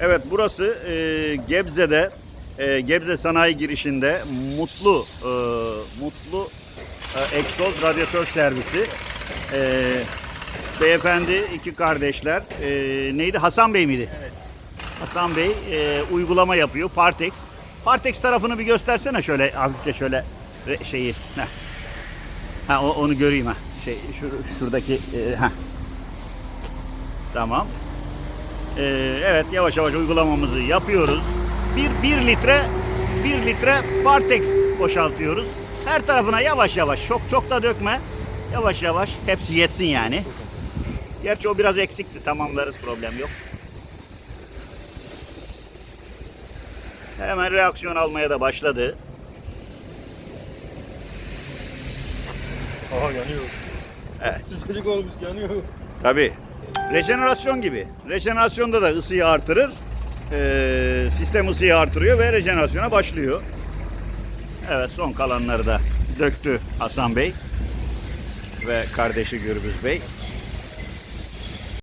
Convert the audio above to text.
Evet burası e, Gebze'de e, Gebze sanayi girişinde Mutlu e, Mutlu e, egzoz radyatör servisi. E, beyefendi iki kardeşler. E, neydi Hasan Bey miydi? Evet. Hasan Bey e, uygulama yapıyor. Partex. Partex tarafını bir göstersene şöyle hafifçe şöyle şeyi. Heh. Ha onu göreyim ha. Şey şu, şuradaki e, ha. Tamam. Ee, evet yavaş yavaş uygulamamızı yapıyoruz. Bir, bir litre bir litre Partex boşaltıyoruz. Her tarafına yavaş yavaş çok çok da dökme. Yavaş yavaş hepsi yetsin yani. Gerçi o biraz eksikti tamamlarız problem yok. Hemen reaksiyon almaya da başladı. Aha yanıyor. Evet. Sıcacık olmuş yanıyor. Tabi. Rejenerasyon gibi. Rejenerasyonda da ısıyı artırır. Ee, sistem ısıyı artırıyor ve rejenerasyona başlıyor. Evet son kalanları da döktü Hasan Bey ve kardeşi Gürbüz Bey.